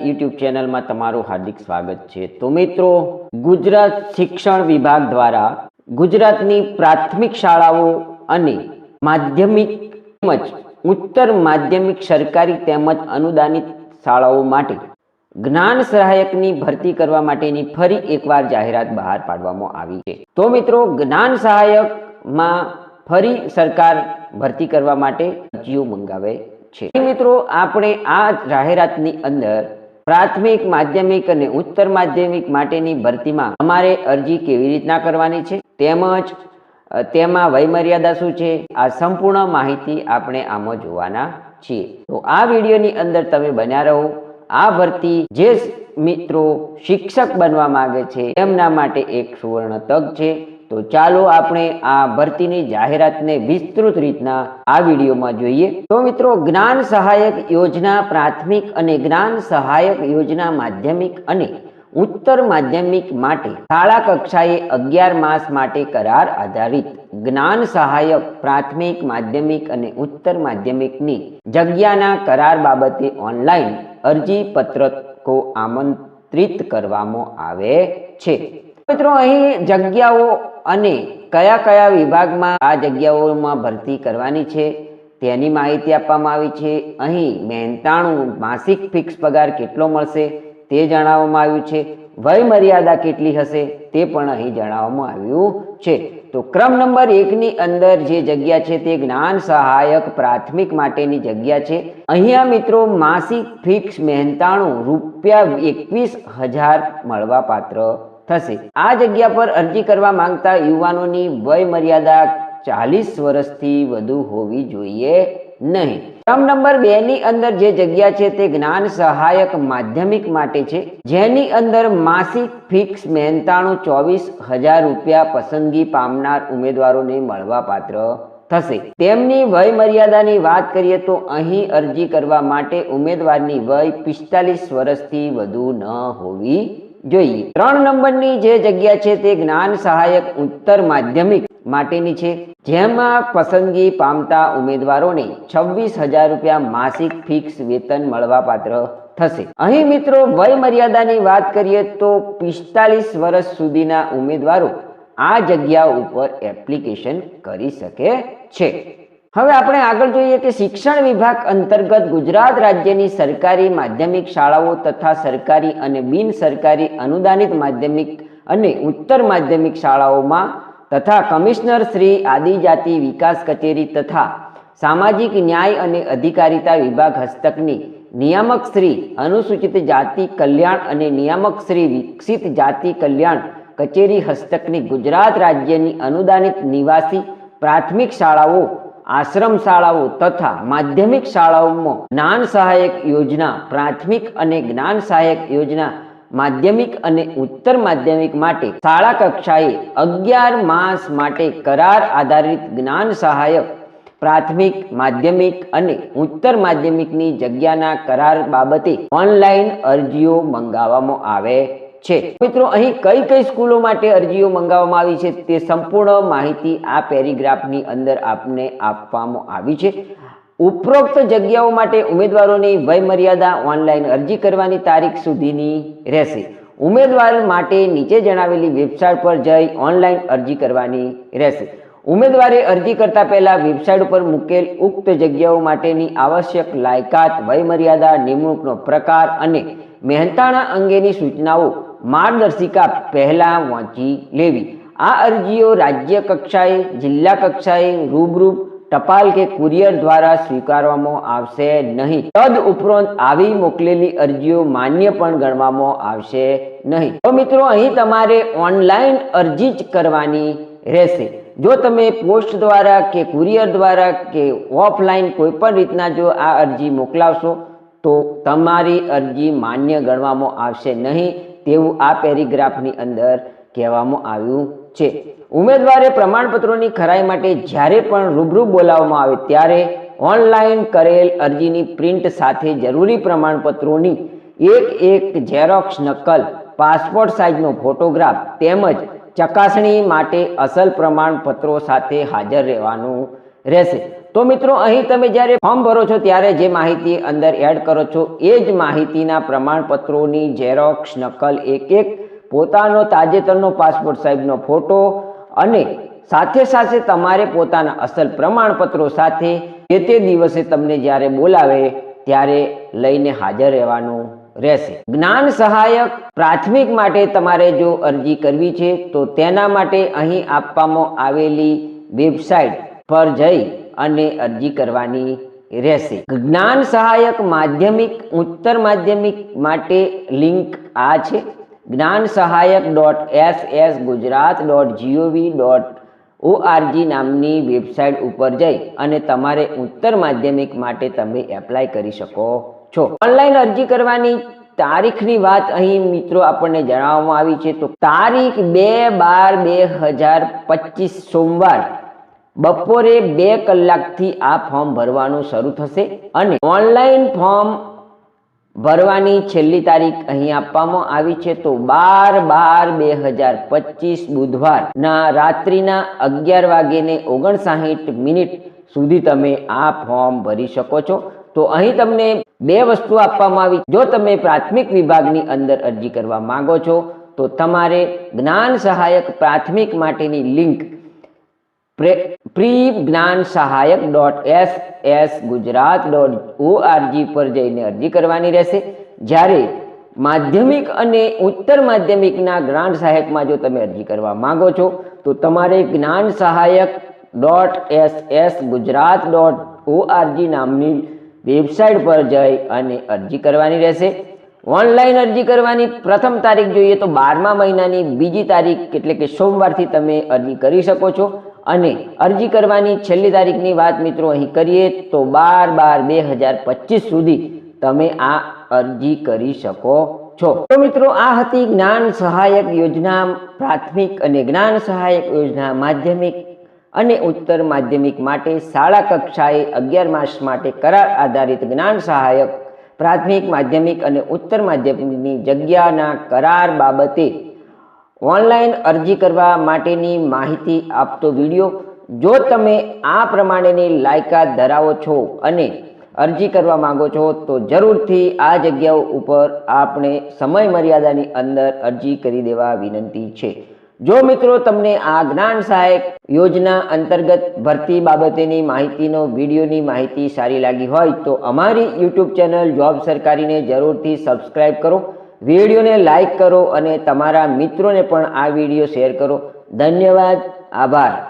YouTube ચેનલમાં તમારું હાર્દિક સ્વાગત છે. તો મિત્રો, ગુજરાત શિક્ષણ વિભાગ દ્વારા ગુજરાતની પ્રાથમિક શાળાઓ અને માધ્યમિક તેમજ ઉત્તર માધ્યમિક સરકારી તેમજ અનુદાનિત શાળાઓ માટે જ્ઞાન સહાયકની ભરતી કરવા માટેની ફરી એકવાર જાહેરાત બહાર પાડવામાં આવી છે. તો મિત્રો, જ્ઞાન સહાયકમાં ફરી સરકાર ભરતી કરવા માટે અરજીઓ મંગાવે છે. મિત્રો, આપણે આ જાહેરાતની અંદર પ્રાથમિક, માધ્યમિક અને ઉત્તર માધ્યમિક માટેની ભરતીમાં અમારે અરજી કેવી રીતના કરવાની છે? તેમજ તેમાં વયમર્યાદા શું છે? આ સંપૂર્ણ માહિતી આપણે આમાં જોવાના છીએ. તો આ વિડીયોની અંદર તમે બન્યા રહો. આ ભરતી જે મિત્રો શિક્ષક બનવા માંગે છે, એમના માટે એક સુવર્ણ તક છે. તો ચાલો આપણે આ ભરતીની જાહેરાતને વિસ્તૃત રીતના આ વિડીયોમાં જોઈએ. તો મિત્રો, જ્ઞાન સહાયક યોજના પ્રાથમિક અને જ્ઞાન સહાયક યોજના માધ્યમિક અને ઉત્તર માધ્યમિક માટે શાળા કક્ષાએ અગિયાર માસ માટે કરાર આધારિત જ્ઞાન સહાયક પ્રાથમિક, માધ્યમિક અને ઉત્તર માધ્યમિકની જગ્યાના કરાર બાબતે ઓનલાઈન અરજી પત્રકો આમંત્રિત કરવામાં આવે છે. મિત્રો, અહીં જગ્યાઓ અને કયા કયા વિભાગમાં આ જગ્યાઓમાં ભરતી કરવાની છે, તેની માહિતી આપવામાં આવી છે. અહીં મહેનતાણું માસિક ફિક્સ પગાર કેટલો મળશે તે જણાવવામાં આવ્યું છે. વય મર્યાદા કેટલી હશે તે પણ અહીં જણાવવામાં આવ્યું છે. તો ક્રમ નંબર એકની અંદર જે જગ્યા છે તે જ્ઞાન સહાયક પ્રાથમિક માટેની જગ્યા છે. અહીંયા મિત્રો માસિક ફિક્સ મહેનતાણું રૂપિયા એકવીસ હજાર મળવા પાત્ર થશે. આ જગ્યા પર અરજી કરવા માંગતા યુવાનોની વય મર્યાદા ચાલીસ વર્ષથી વધુ હોવી જોઈએ નહીં. ક્રમ નંબર બે ની અંદર જે જગ્યા છે તે જ્ઞાન સહાયક માધ્યમિક માટે છે. જેની અંદર માસિક ફિક્સ મહેનતાણું ચોવીસ હજાર રૂપિયા પસંદગી પામનાર ઉમેદવારોને મળવાપાત્ર થશે. તેમની વય મર્યાદાની વાત કરીએ તો અહીં અરજી કરવા માટે ઉમેદવારની વય પિસ્તાલીસ વર્ષથી વધુ ન હોવી જોઈએ ત્રણ નંબરની જે જગ્યા છે તે જ્ઞાન સહાયક ઉત્તર માધ્યમિક માટેની છે, જેમાં પસંદગી પામતા ઉમેદવારોને છવ્વીસ હજાર રૂપિયા માસિક ફિક્સ વેતન મળવા પાત્ર થશે. અહીં મિત્રો વય મર્યાદાની વાત કરીએ તો પિસ્તાલીસ વર્ષ સુધીના ઉમેદવારો આ જગ્યા ઉપર એપ્લિકેશન કરી શકે છે. હવે આપણે આગળ જોઈએ કે શિક્ષણ વિભાગ અંતર્ગત ગુજરાત રાજ્યની સરકારી માધ્યમિક શાળાઓ તથા સરકારી અને બિન સરકારી અનુદાનિત માધ્યમિક અને ઉત્તર માધ્યમિક શાળાઓમાં તથા કમિશનર શ્રી આદિજાતિ વિકાસ કચેરી તથા સામાજિક ન્યાય અને અધિકારિતા વિભાગ હસ્તકની નિયામક શ્રી અનુસૂચિત જાતિ કલ્યાણ અને નિયામક શ્રી વિકસિત જાતિ કલ્યાણ કચેરી હસ્તકની ગુજરાત રાજ્યની અનુદાનિત નિવાસી પ્રાથમિક શાળાઓ આશ્રમ શાળાઓ તથા માધ્યમિક શાળાઓમાં જ્ઞાન સહાયક યોજના, પ્રાથમિક અને જ્ઞાન સહાયક યોજના, માધ્યમિક અને ઉત્તર માધ્યમિક માટે શાળા કક્ષાએ અગિયાર માસ માટે કરાર આધારિત જ્ઞાન સહાયક, પ્રાથમિક, માધ્યમિક અને ઉત્તર માધ્યમિકની જગ્યાના કરાર બાબતે ઓનલાઈન અરજીઓ મંગાવવામાં આવે છે. મિત્રો, અહીં કઈ કઈ સ્કૂલો માટે અરજીઓ મંગાવવામાં આવી છે તે સંપૂર્ણ માહિતી આ પેરેગ્રાફની અંદર આપને આપવામાં આવી છે. ઉપરોક્ત જગ્યાઓ માટે ઉમેદવારોની વયમર્યાદા ઓનલાઈન અરજી કરવાની તારીખ સુધીની રહેશે. ઉમેદવાર માટે નીચે જણાવેલી વેબસાઇટ પર જઈ ઓનલાઈન અરજી કરવાની રહેશે. ઉમેદવારે અરજી કરતા પહેલા વેબસાઇટ ઉપર મૂકેલ ઉક્ત જગ્યાઓ માટેની આવશ્યક લાયકાત, વયમર્યાદા, નિમણૂકનો પ્રકાર અને મહેનતાણા અંગેની સૂચનાઓ માર્ગદર્શિકા પહેલાં વાંચી લેવી. આ અરજીઓ રાજ્ય કક્ષાએ, જિલ્લા કક્ષાએ રૂબરૂ ટપાલ કે કુરિયર દ્વારા સ્વીકારવામાં આવશે નહીં. તદ ઉપરાંત આવી મોકલેલી અરજીઓ માન્ય પણ ગણવામાં આવશે નહીં. તો મિત્રો, અહીં તમારે ઓનલાઈન અરજી જ કરવાની રહેશે. જો તમે પોસ્ટ દ્વારા કે કુરિયર દ્વારા કે ઓફલાઈન કોઈ પણ રીતના જો આ અરજી મોકલાવશો, તો તમારી અરજી માન્ય ગણવામાં આવશે નહીં. તેવું આ પેરેગ્રાફની અંદર કહેવામાં આવ્યું છે. ઉમેદવારે પ્રમાણપત્રોની ખરાઈ માટે જ્યારે પણ રૂબરૂ બોલાવવામાં આવે ત્યારે ઓનલાઈન કરેલ અરજીની પ્રિન્ટ સાથે જરૂરી પ્રમાણપત્રોની એક એક ઝેરોક્સ નકલ, પાસપોર્ટ સાઇઝનો ફોટોગ્રાફ તેમજ ચકાસણી માટે અસલ પ્રમાણપત્રો સાથે હાજર રહેવાનું રહેશે. તો મિત્રો, અહીં તમે જ્યારે ફોર્મ ભરો છો, ત્યારે જે માહિતી અંદર એડ કરો છો, એ જ માહિતીના પ્રમાણપત્રોની ઝેરોક્ષ નકલ એક એક પોતાનો તાજેતરનો પાસપોર્ટ સાહેબનો ફોટો અને સાથે સાથે તમારે પોતાના અસલ પ્રમાણપત્રો સાથે જે તે દિવસે તમને જ્યારે બોલાવે, ત્યારે લઈને હાજર રહેવાનું રહેશે. જ્ઞાન સહાયક પ્રાથમિક માટે તમારે જો અરજી કરવી છે, તો તેના માટે અહીં આપવામાં આવેલી વેબસાઇટ પર જઈ અને અરજી કરવાની રહેશે. જ્ઞાન સહાયક માધ્યમિક, ઉત્તર માધ્યમિક માટે લિંક આ છે. Gyan Sahayak dot S S Gujarat dot G O V dot O R G નામની વેબસાઇટ ઉપર જઈ અને તમારે ઉત્તર માધ્યમિક માટે તમે એપ્લાય કરી શકો છો. ઓનલાઈન અરજી કરવાની તારીખની વાત અહીં મિત્રો આપણને જણાવવામાં આવી છે. તો તારીખ બે બાર બે હજાર પચીસ સોમવાર બપોરે બે કલાકથી આ ફોર્મ ભરવાનું શરૂ થશે અને ઓનલાઈન ફોર્મ ભરવાની છેલ્લી તારીખ અહીં આપવામાં આવી છે તો બાર બાર બે હજાર પચીસ બુધવારના રાત્રિના અગિયાર વાગ્યે ઓગણસાઠ મિનિટ સુધી તમે આ ફોર્મ ભરી શકો છો. તો અહીં તમને બે વસ્તુ આપવામાં આવી. જો તમે પ્રાથમિક વિભાગની અંદર અરજી કરવા માંગો છો, તો તમારે જ્ઞાન સહાયક પ્રાથમિક માટેની link pre Gyan Sahayak dot S S Gujarat dot O R G પર જઈને અરજી કરવાની રહેશે. જ્યારે માધ્યમિક અને ઉત્તર માધ્યમિકના જ્ઞાન સહાયકમાં જો તમે અરજી કરવા માંગો છો, તો તમારે Gyan Sahayak dot S S Gujarat dot O R G નામની વેબસાઇટ પર જઈ અને અરજી કરવાની રહેશે. ઓનલાઈન અરજી કરવાની પ્રથમ તારીખ જોઈએ તો બારમા મહિનાની બીજી તારીખ, એટલે કે સોમવારથી તમે અરજી કરી શકો છો. અને અરજી કરવાની છેલ્લી તારીખની વાત મિત્રો અહીં કરીએ તો બાર બાર બે હજાર પચીસ સુધી તમે આ અરજી કરી શકો છો. તો મિત્રો, આ હતી જ્ઞાન સહાયક યોજના, પ્રાથમિક અને જ્ઞાન સહાયક યોજના માધ્યમિક અને ઉત્તર માધ્યમિક માટે શાળા કક્ષાએ અગિયાર માસ માટે કરાર આધારિત જ્ઞાન સહાયક, પ્રાથમિક, માધ્યમિક અને ઉત્તર માધ્યમિકની જગ્યાના કરાર બાબતે ઓનલાઈન અરજી કરવા માટેની માહિતી આપતો વીડિયો જો તમે આ પ્રમાણેની લાયકાત ધરાવો છો અને અરજી કરવા માંગો છો તો જરૂરથી આ જગ્યાઓ ઉપર આપણે સમય મર્યાદાની અંદર અરજી કરી દેવા વિનંતી છે. જો મિત્રો તમને આ જ્ઞાન સહાયક યોજના અંતર્ગત ભરતી બાબતેની માહિતીનો વિડીયોની માહિતી સારી લાગી હોય તો અમારી યુટ્યુબ ચેનલ જોબ સરકારીને જરૂરથી સબસ્ક્રાઈબ કરો વિડીયોને લાઇક કરો અને તમારા મિત્રોને પણ આ વીડિયો શેર કરો. ધન્યવાદ. આભાર.